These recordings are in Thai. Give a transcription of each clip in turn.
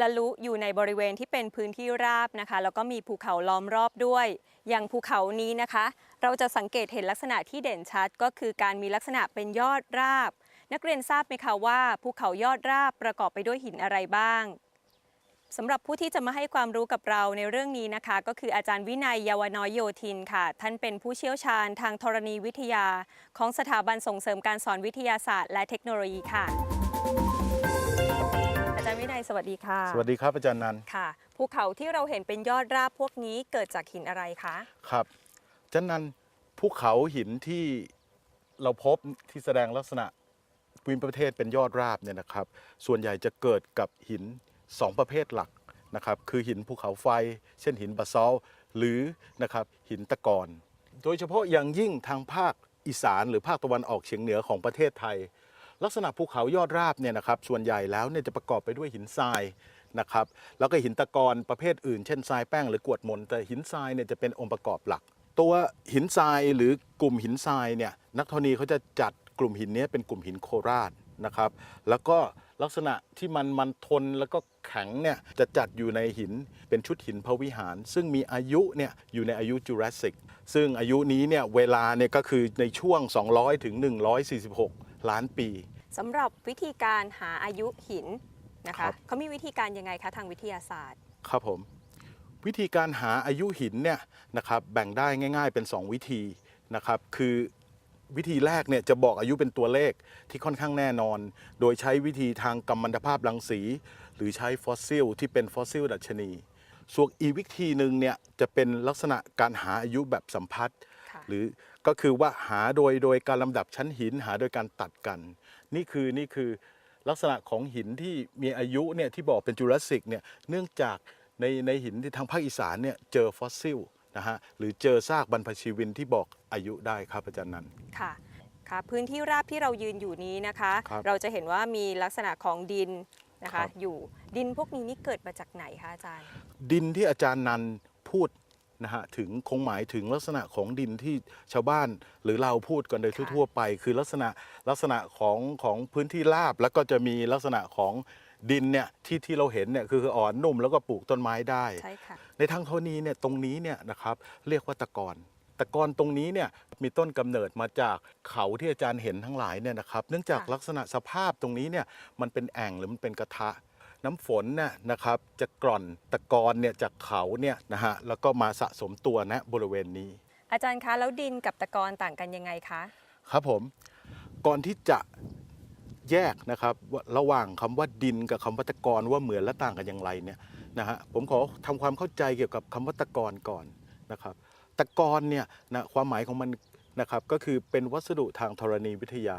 ละลุอยู่ในบริเวณที่เป็นพื้นที่ราบนะคะ แล้วก็มีภูเขาล้อมรอบด้วย อย่างภูเขานี้นะคะ เราจะสังเกตเห็นลักษณะที่เด่นชัด ก็คือการมีลักษณะเป็นยอดราบ นักเรียนทราบไหมคะว่าภูเขายอดราบประกอบไปด้วยหินอะไรบ้างสำหรับผู้ที่จะมาให้ความรู้กับเราในเรื่องนี้นะคะ ก็คืออาจารย์วินัยเยาวน้อยโยธินค่ะ ท่านเป็นผู้เชี่ยวชาญทางธรณีวิทยา ของสถาบันส่งเสริมการสอนวิทยาศาสตร์ และเทคโนโลยีค่ะ วินัยสวัสดีค่ะ สวัสดีครับอาจารย์นันท์ค่ะ ภูเขาที่เราเห็นเป็นยอดราบพวกนี้เกิดจากหินอะไรคะ ครับอาจารย์นันท์ภูเขาหินที่เราพบที่แสดงลักษณะภูมิประเทศเป็นยอดราบเนี่ยนะครับ ส่วนใหญ่จะเกิดกับหินสองประเภทหลักนะครับ คือหินภูเขาไฟ เช่นหินบาซอลต์หรือนะครับหินตะกอน โดยเฉพาะอย่างยิ่งทางภาคอีสานหรือภาคตะวันออกเฉียงเหนือของประเทศไทย ลักษณะภูเขายอดราบเนี่ยนะครับส่วนใหญ่แล้วเนี่ยจะประกอบไปด้วยหินทรายนะครับแล้วก็หินตะกอนประเภทอื่น เช่นทรายแป้งหรือกวดมนแต่หินทรายเนี่ยจะเป็นองค์ประกอบหลัก ตัวหินทรายหรือกลุ่มหินทรายเนี่ยนักธรณีเขาจะจัดกลุ่มหินนี้เป็นกลุ่มหินโคราชนะครับแล้วก็ลักษณะที่มันมันทนแล้วก็แข็งเนี่ยจะจัดอยู่ในหินเป็นชุดหินพระวิหาร ซึ่งมีอายุเนี่ยอยู่ในอายุจูราสสิกซึ่งอายุนี้เนี่ยเวลาเนี่ยก็คือในช่วง 200ถึง146 ล้านปีสำหรับวิธีการหาอายุหินนะครัคะบเขามีวิธีการยังไงคะทางวิทยาศาสตร์ ครับผม วิธีการหาอายุหินเนี่ยนะครับแบ่งได้ง่าย ๆ เป็น 2 วิธีนะครับคือวิธีแรกเนี่ยจะบอกอายุเป็นตัวเลขที่ค่อนข้างแน่นอน โดยใช้วิธีทางกัมมันตภาพรังสี หรือใช้ฟอสซิลที่เป็นฟอสซิลดัชนี ส่วนอีกวิธีหนึ่งเนี่ยจะเป็นลักษณะการหาอายุแบบสัมพัทธ์ค่ะ หรือก็คือว่าหาโดยโดยการลำดับชั้นหิน หาโดยการตัดกัน นี่คือนี่คือลักษณะของหินที่มีอายุเนี่ยที่บอกเป็นจูราสสิกเนี่ยเนื่องจากในในหินที่ทางภาคอีสานเนี่ยเจอฟอสซิลนะฮะหรือเจอซากบรรพชีวินที่บอกอายุได้ครับอาจารย์นันท์ค่ะค่ะพื้นที่ราบที่เรายืนอยู่นี้นะคะครับเราจะเห็นว่ามีลักษณะของดินนะครัคะบอยู่ดินพวกนี้นี่เกิดมาจากไหนคะอาจารย์ ดินที่อาจารย์นันท์พูด นะฮะถึงคงหมายถึงลักษณะของดินที่ชาวบ้านหรือเราพูดกันโดยค่ะทั่วๆไป คือลักษณะลักษณะของของพื้นที่ราบแล้วก็จะมีลักษณะของดินเนี่ยที่ที่เราเห็นเนี่ยคืออ่อนนุ่มแล้วก็ปลูกต้นไม้ได้ ใช่ค่ะ ในทางธรณีเนี่ยตรงนี้เนี่ยนะครับเรียกว่าตะกอนตะกอนตรงนี้เนี่ยมีต้นกำเนิดมาจากเขาที่อาจารย์เห็นทั้งหลายเนี่ยนะครับ เนื่องจากค่ะ ลักษณะสภาพตรงนี้เนี่ยมันเป็นแอ่งหรือมันเป็นกระทะ น้ำฝนเนี่ยนะครับจะกร่อนตะกอนเนี่ยจากเขาเนี่ยนะฮะแล้วก็มาสะสมตัวณบริเวณนี้ อาจารย์คะแล้วดินกับตะกอนต่างกันยังไงคะ ครับผม ก่อนที่จะแยกนะครับว่าระหว่างคำว่าดินกับคำว่าตะกอนว่าเหมือนและต่างกันอย่างไรเนี่ยนะฮะผมขอทำความเข้าใจเกี่ยวกับคำว่าตะกอนก่อนนะครับตะกอนเนี่ยนะความหมายของมันนะครับก็คือเป็นวัสดุทางธรณีวิทยา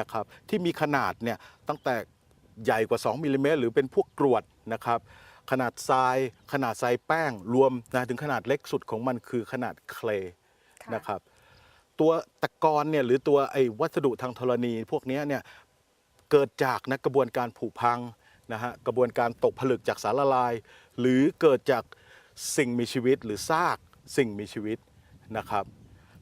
นะครับที่มีขนาดเนี่ยตั้งแต่ ใหญ่กว่า 2มิลลิเมตรหรือเป็นพวกกรวดนะครับ ขนาดทรายขนาดทรายแป้งรวมนะถึงขนาดเล็กสุดของมันคือขนาดเคลคะนะครับ ตัวตะกอนเนี่ยหรือตัวไอ้วัสดุทางธรณีพวกนี้เนี่ยเกิดจากนะกระบวนการผุพังนะฮะกระบวนการตกผลึกจากสารละลาย หรือเกิดจากสิ่งมีชีวิตหรือซากสิ่งมีชีวิตนะครับ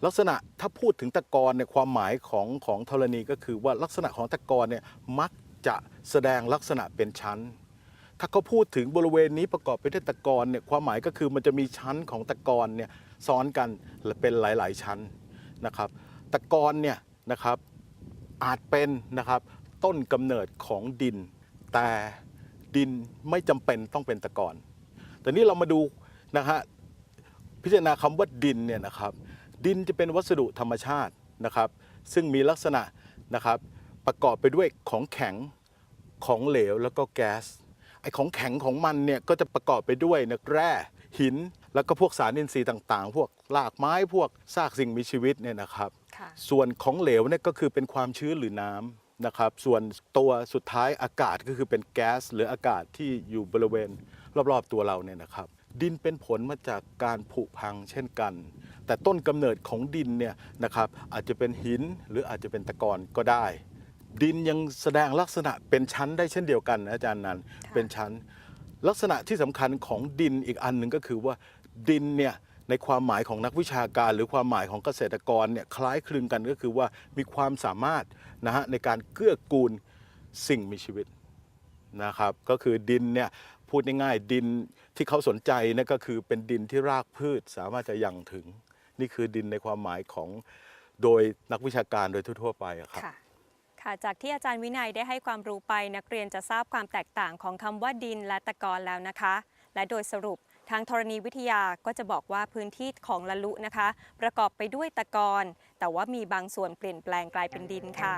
ลักษณะถ้าพูดถึงตะกอนเนี่ยความหมายของของธรณีก็คือว่าลักษณะของตะกอนเนี่ยมัก จะแสดงลักษณะเป็นชั้น ถ้าเขาพูดถึงบริเวณนี้ประกอบไปด้วยตะกอนเนี่ยความหมายก็คือมันจะมีชั้นของตะกอนเนี่ยซ้อนกันและเป็นหลาย ๆ ชั้นนะครับ ตะกอนเนี่ยนะครับอาจเป็นนะครับต้นกำเนิดของดิน แต่ดินไม่จำเป็นต้องเป็นตะกอนแต่นี้เรามาดูนะฮะพิจารณาคำว่าดินเนี่ยนะครับดินจะเป็นวัสดุธรรมชาตินะครับ ซึ่งมีลักษณะนะครับประกอบไปด้วยของแข็ง ของเหลวแล้วก็แก๊สไอของแข็งของมันเนี่ยก็จะประกอบไปด้วยนะแร่หิน แล้วก็พวกสารอินทรีย์ต่างๆ พวกรากไม้พวกซากสิ่งมีชีวิตเนี่ยนะครับค่ะส่วนของเหลวเนี่ยก็คือเป็นความชื้นหรือน้ำนะครับ ส่วนตัวสุดท้ายอากาศก็คือเป็นแก๊สหรืออากาศที่อยู่บริเวณรอบๆตัวเราเนี่ยนะครับ ดินเป็นผลมาจากการผุพังเช่นกัน แต่ต้นกำเนิดของดินเนี่ยนะครับอาจจะเป็นหินหรืออาจจะเป็นตะกอนก็ได้ ดินยังแสดงลักษณะเป็นชั้นได้เช่นเดียวกันนะอาจารย์นันค่ะเป็นชั้น ลักษณะที่สำคัญของดินอีกอันหนึ่งก็คือว่าดินเนี่ยในความหมายของนักวิชาการ หรือความหมายของเกษตรกรเนี่ยคล้ายคลึงกันก็คือว่ามีความสามารถนะฮะในการเกื้อกูลสิ่งมีชีวิตนะครับก็คือดินเนี่ยพูดง่ายๆดินที่เขาสนใจนั่นก็คือเป็นดินที่รากพืชสามารถจะยังถึง นี่คือดินในความหมายของโดยนักวิชาการโดยทั่วๆไปอะครับค่ะ ค่ะจากที่อาจารย์วินัยได้ให้ความรู้ไปนักเรียนจะทราบความแตกต่างของคำว่าดินและตะกอนแล้วนะคะ และโดยสรุปทางธรณีวิทยาก็จะบอกว่าพื้นที่ของละลุนะคะ ประกอบไปด้วยตะกอนแต่ว่ามีบางส่วนเปลี่ยนแปลงกลายเป็นดินค่ะ